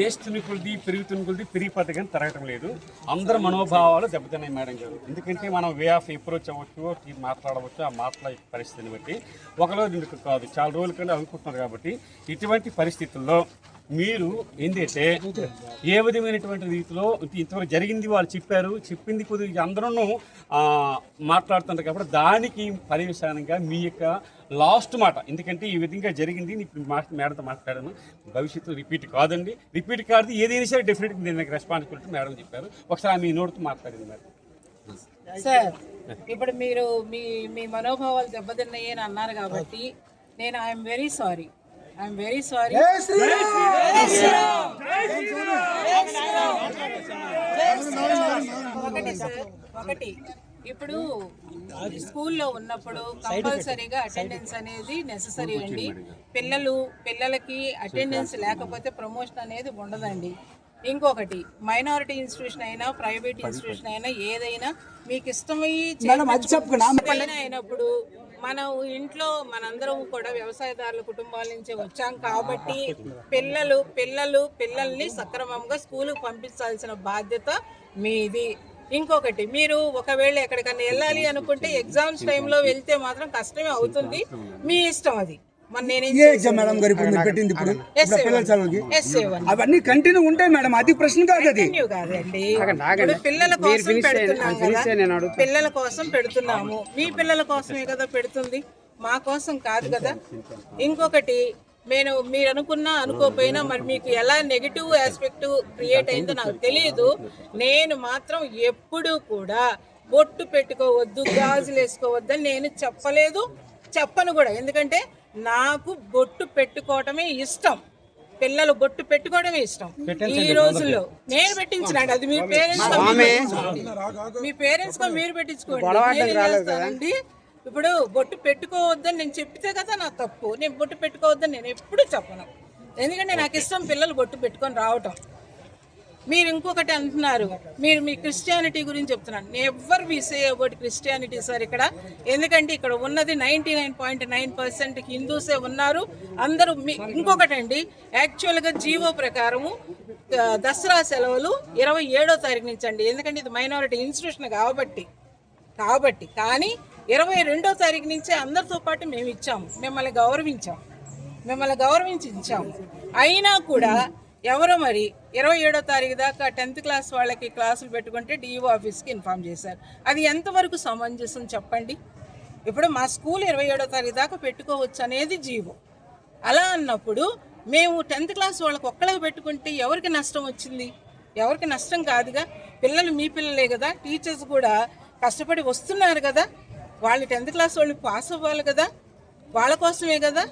చేస్తున్న కొలిది పెరుగుతున్న కొలిది పెరిగిపోతే కానీ తరగటం లేదు. అందరి మనోభావాలు దెబ్బతిన్నాయి మేడం గారు. ఎందుకంటే మనం వే ఆఫ్ అప్రోచ్ అవ్వచ్చు మాట్లాడవచ్చు ఆ మాట్లాడే పరిస్థితిని బట్టి. ఒకరోజు కాదు చాలా రోజుల కన్నా అనుకుంటున్నారు కాబట్టి ఇటువంటి పరిస్థితుల్లో మీరు ఏంటంటే ఏ విధమైనటువంటి రీతిలో ఇంతవరకు జరిగింది వాళ్ళు చెప్పారు చెప్పింది కొద్దిగా అందరూ మాట్లాడుతుంటారు కాబట్టి దానికి పర్యవసానంగా మీ యొక్క లాస్ట్ మాట ఎందుకంటే ఈ విధంగా జరిగింది ఇప్పుడు మా మేడంతో మాట్లాడాను భవిష్యత్తు రిపీట్ కాదండి. రిపీట్ కాదు ఏదైనా సరే డెఫినెట్గా దీనికి రెస్పాన్సిబిలిటీ మేడం చెప్పారు. ఒకసారి మీ నోటితో మాట్లాడింది మేడం. సార్ ఇప్పుడు మీరు మీ మీ మనోభావాలు దెబ్బతిన్నాయి అని అన్నారు కాబట్టి నేను I'm very sorry. I'm very sorry ఒకటి సార్ ఒకటి. ఇప్పుడు స్కూల్లో ఉన్నప్పుడు కంపల్సరీగా అటెండెన్స్ అనేది నెససరీ అండి. పిల్లలు పిల్లలకి అటెండెన్స్ లేకపోతే ప్రమోషన్ అనేది ఉండదండి. ఇంకొకటి మైనారిటీ ఇన్స్టిట్యూషన్ అయినా ప్రైవేట్ ఇన్స్టిట్యూషన్ అయినా ఏదైనా మీకు ఇష్టమయ్యి ఏదైనా అయినప్పుడు మనం ఇంట్లో మనందరం కూడా వ్యవసాయదారుల కుటుంబాల నుంచే వచ్చాం కాబట్టి పిల్లలు పిల్లలు పిల్లల్ని సక్రమంగా స్కూల్కి పంపించాల్సిన బాధ్యత మీది. ఇంకొకటి మీరు ఒకవేళ ఎక్కడికన్నా వెళ్ళాలి అనుకుంటే ఎగ్జామ్స్ టైంలో వెళ్తే మాత్రం కష్టమే అవుతుంది. మీ ఇష్టం అది. ఏ ఎగ్జామ్ మేడం గారు ఇప్పుడు మీరు పెట్టింది ఇప్పుడు? పిల్లల చదువుకి? అవన్నీ కంటిన్యూ ఉంటాయి మేడం. అది ప్రశ్న కాదు అది. పిల్లల కోసం పెడుతున్నాం కదా. పిల్లల కోసం పెడుతున్నాము. మీ పిల్లల కోసమే కదా పెడుతుంది? మా కోసం కాదు కదా. ఇంకొకటి నేను మీరు అనుకున్నా అనుకోపోయినా మరి మీకు ఎలా నెగిటివ్ ఆస్పెక్ట్ క్రియేట్ అయిందో నాకు తెలియదు నేను మాత్రం ఎప్పుడూ కూడా బొట్టు పెట్టుకోవద్దు గాజులు వేసుకోవద్దని నేను చెప్పలేదు. చెప్పను కూడా. ఎందుకంటే నాకు బొట్టు పెట్టుకోవటమే ఇష్టం. పిల్లలు బొట్టు పెట్టుకోవడమే ఇష్టం. ఈ రోజుల్లో నేను పెట్టించినాడు అది మీ పేరెంట్స్ మీ పేరెంట్స్గా మీరు పెట్టించుకోండి. ఇప్పుడు బొట్టు పెట్టుకోవద్దని నేను చెప్తే కదా నా తప్పు. నేను బొట్టు పెట్టుకోవద్దని నేను ఎప్పుడు చెప్పను. ఎందుకంటే నాకు ఇష్టం పిల్లలు బొట్టు పెట్టుకొని రావటం. మీరు ఇంకొకటి అంటున్నారు. మీరు మీ క్రిస్టియానిటీ గురించి చెప్తున్నాను. ఎవ్వరు we say about Christianity sir ఇక్కడ. ఎందుకంటే ఇక్కడ ఉన్నది ninety nine point nine percent హిందూసే ఉన్నారు. అందరూ మీ ఇంకొకటి అండి యాక్చువల్గా జీవో ప్రకారము దసరా సెలవులు ఇరవై ఏడో తారీఖు నుంచి అండి. ఎందుకంటే ఇది మైనారిటీ ఇన్స్టిట్యూషన్ కాబట్టి. కాబట్టి. కానీ ఇరవై రెండో తారీఖు నుంచే అందరితో పాటు మేము ఇచ్చాము. మిమ్మల్ని గౌరవించాం. మిమ్మల్ని గౌరవించి ఇచ్చాము. అయినా కూడా ఎవరో మరి ఇరవై ఏడో తారీఖు దాకా టెన్త్ క్లాస్ వాళ్ళకి క్లాసులు పెట్టుకుంటే డిఈఓ ఆఫీస్కి ఇన్ఫామ్ చేశారు. అది ఎంతవరకు సమంజసం చెప్పండి? ఇప్పుడు మా స్కూల్ ఇరవై ఏడో తారీఖు దాకా పెట్టుకోవచ్చు అనేది జీవో. అలా అన్నప్పుడు మేము టెన్త్ క్లాస్ వాళ్ళకి ఒక్కళ్ళకి పెట్టుకుంటే ఎవరికి నష్టం వచ్చింది? ఎవరికి నష్టం కాదుగా? పిల్లలు మీ పిల్లలే కదా? టీచర్స్ కూడా కష్టపడి వస్తున్నారు కదా? వాళ్ళు టెన్త్ క్లాస్ వాళ్ళు పాస్ అవ్వాలి కదా? వాళ్ళ కోసమే కదా?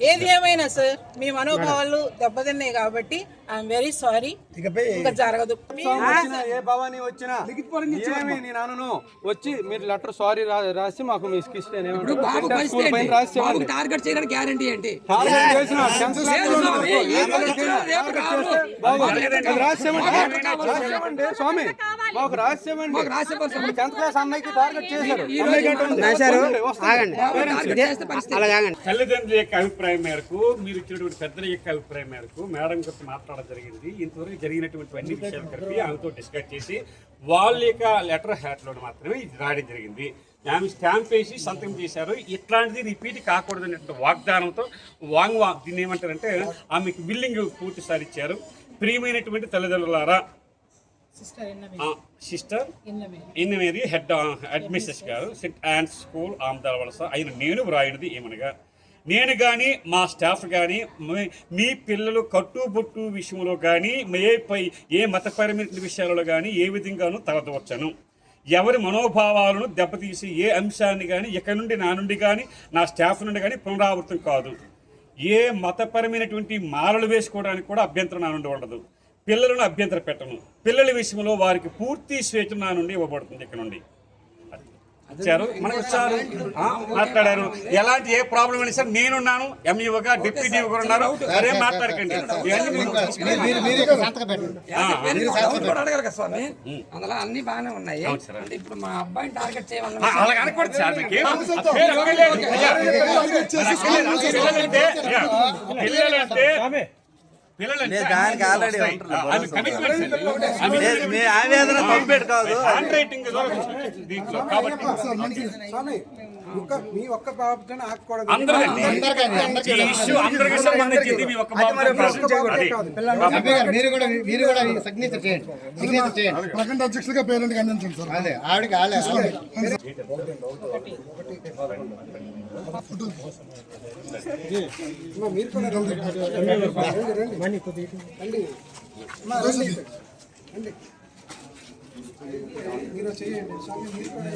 ఏది ఏమైనా సార్ మీ మనోభావాలు దెబ్బతిన్నాయి కాబట్టి ఐఎమ్ వెరీ సారీ ఇంకా జరగదు. వచ్చినా, ఏ భవానీ వచ్చినా ఏమి నేను అనను. వచ్చి మీరు లెటర్ సారీ రాసి మాకు మీ ఇవ్వండి. టార్గెట్ చేయడానికి గ్యారంటీ ఏంటి? స్వామి మాకు టెన్త్ క్లాస్ అన్నయ్యకి టార్గెట్ చేశారు. తల్లిదండ్రుల యొక్క అభిప్రాయం మేరకు మీరు ఇచ్చినటువంటి పెద్దల యొక్క అభిప్రాయం మేరకు మేడం గురించి మాట్లాడడం జరిగింది. ఇంతవరకు జరిగినటువంటి అన్ని విషయాలు కలిపి ఆమెతో డిస్కస్ చేసి వాళ్ళ యొక్క లెటర్ హ్యాట్లో మాత్రమే ఇది రాయడం జరిగింది. ఆమె స్టాంప్ వేసి సంతకం చేశారు. ఇట్లాంటిది రిపీట్ కాకూడదు అనేటువంటి వాగ్దానంతో వాంగ్ వా దీన్ని ఏమంటారంటే ఆమెకు బిల్లింగ్ పూర్తి సారి ఇచ్చారు. ప్రియమైనటువంటి తల్లిదండ్రులారా సిస్టర్ ఎన్నమే ఎనిమిది హెడ్ అడ్మినిస్ట్రేస్ గారు సెంట్ అండ్ స్కూల్ ఆమదాల వలస. అయిన నేను వ్రాయినది ఏమనగా నేను కానీ మా స్టాఫ్ కానీ మీ పిల్లలు కట్టుబొట్టు విషయంలో కానీ ఏ పై ఏ మతపరమైన విషయాలలో కానీ ఏ విధంగానూ తగదవచ్చను ఎవరి మనోభావాలను దెబ్బతీసి ఏ అంశాన్ని కానీ ఇక నుండి నా నుండి కానీ నా స్టాఫ్ నుండి కానీ పునరావృతం కాదు. ఏ మతపరమైనటువంటి మాలలు వేసుకోవడానికి కూడా అభ్యంతరం నా నుండి ఉండదు. పిల్లలను అభ్యంతర పెట్టను పిల్లల విషయంలో వారికి పూర్తి స్వేచ్ఛ నా నుండి ఇవ్వబడుతుంది ఇక్కడ నుండి. మనకు వచ్చారు మాట్లాడారు. ఎలాంటి ఏ ప్రాబ్లం అయినా సరే నేనున్నాను. ఎంఈఓగా డిప్యూటీ కూడా ఉన్నారు. సరే మాట్లాడకండి. అందులో అన్ని బాగానే ఉన్నాయి. ఇప్పుడు మా అబ్బాయిని టార్గెట్ దానికి అన్ని already వస్తాయి. ఉంటున్నారు, ఆ, అవి commitments అండి. లేదు, మీ ఆవేదన పంపేటి ఒక్క మీ ఒక్క బాబుతోనే ఆగకూడదు అందరికండి ఈ ఇష్యూ అందరికీ సంబంధించింది మీ ఒక్క బాబు అది. అబ్బే గారు, మీరు కూడా మీరు కూడా సిగ్నేచర్ చేయండి. సిగ్నేచర్ చేయండి. ప్రకంట అధ్యక్షులుగా పేరెంట్కి అందించండి సార్. అదే ఆవిడకి ఆలే ఆలే. మీరు కూడా రండి. రండి. చేయండి. స్వామి మీరు కూడా